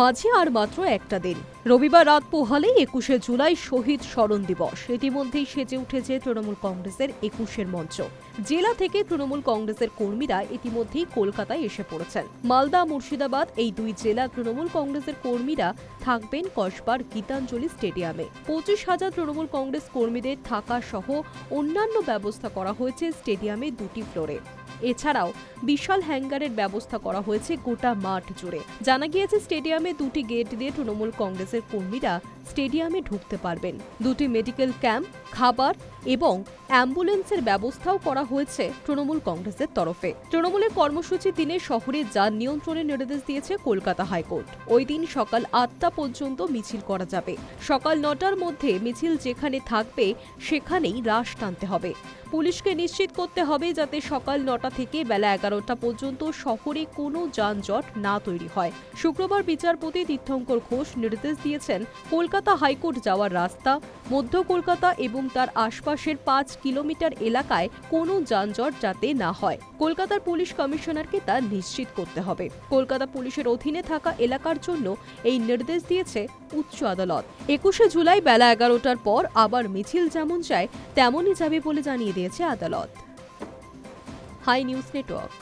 মাঝে আর মাত্র একটা দিন। রবিবার রাত পোহালে একুশে জুলাই শহীদ স্মরণ দিবস। ইতিমধ্যেই সেজে উঠেছে তৃণমূল কংগ্রেসের একুশের মঞ্চ। জেলা থেকে তৃণমূল কংগ্রেসের কর্মীরা ইতিমধ্যেই কলকাতায় এসে পড়েছেন। মালদা, মুর্শিদাবাদ এই দুই জেলা তৃণমূল কংগ্রেসের কর্মীরা থাকবেন কসবার গীতাঞ্জলি স্টেডিয়ামে। পঁচিশ হাজার তৃণমূল কংগ্রেস কর্মীদের থাকা সহ অন্যান্য ব্যবস্থা করা হয়েছে স্টেডিয়ামে দুটি ফ্লোরে। এছাড়াও বিশাল হ্যাঙ্গারের ব্যবস্থা করা হয়েছে গোটা মাঠ জুড়ে। জানা গিয়েছে, স্টেডিয়ামে দুটি গেট দিয়ে তৃণমূল কংগ্রেসের কর্মীরা স্টেডিয়ামে ঢুকতে পারবেন। দুটি মেডিকেল ক্যাম্প, খাবার এবং অ্যাম্বুলেন্সের ব্যবস্থাও করা হয়েছে তৃণমূল কংগ্রেসের তরফে। তৃণমূলের কর্মসূচি দিনে শহরে যান নিয়ন্ত্রণের নির্দেশ দিয়েছে কলকাতা হাইকোর্ট। ওই দিন সকাল আটটা পর্যন্ত মিছিল করা যাবে। সকাল নটার মধ্যে মিছিল যেখানে থাকবে, সেখানেই রাশ টানতে হবে। পুলিশকে নিশ্চিত করতে হবে যাতে সকাল নটা থেকে বেলা এগারোটা পর্যন্ত শহরে কোনো যানজট না তৈরি হয়। শুক্রবার বিচারপতি তীর্থঙ্কর ঘোষ নির্দেশ দিয়েছেন, কলকাতা হাইকোর্ট যাওয়ার রাস্তা, মধ্য কলকাতা এবং তার আশপাশের পাঁচ কিলোমিটার এলাকায় কোনো যানজট যাতে না হয়। কলকাতার পুলিশ কমিশনারকে তা নিশ্চিত করতে হবে। কলকাতা পুলিশের অধীনে থাকা এলাকার জন্য এই নির্দেশ দিয়েছে উচ্চ আদালত। একুশে জুলাই বেলা এগারোটার পর আবার মিছিল যেমন চায়, তেমনই যাবে বলে জানিয়ে দিয়েছে আদালত। High news network.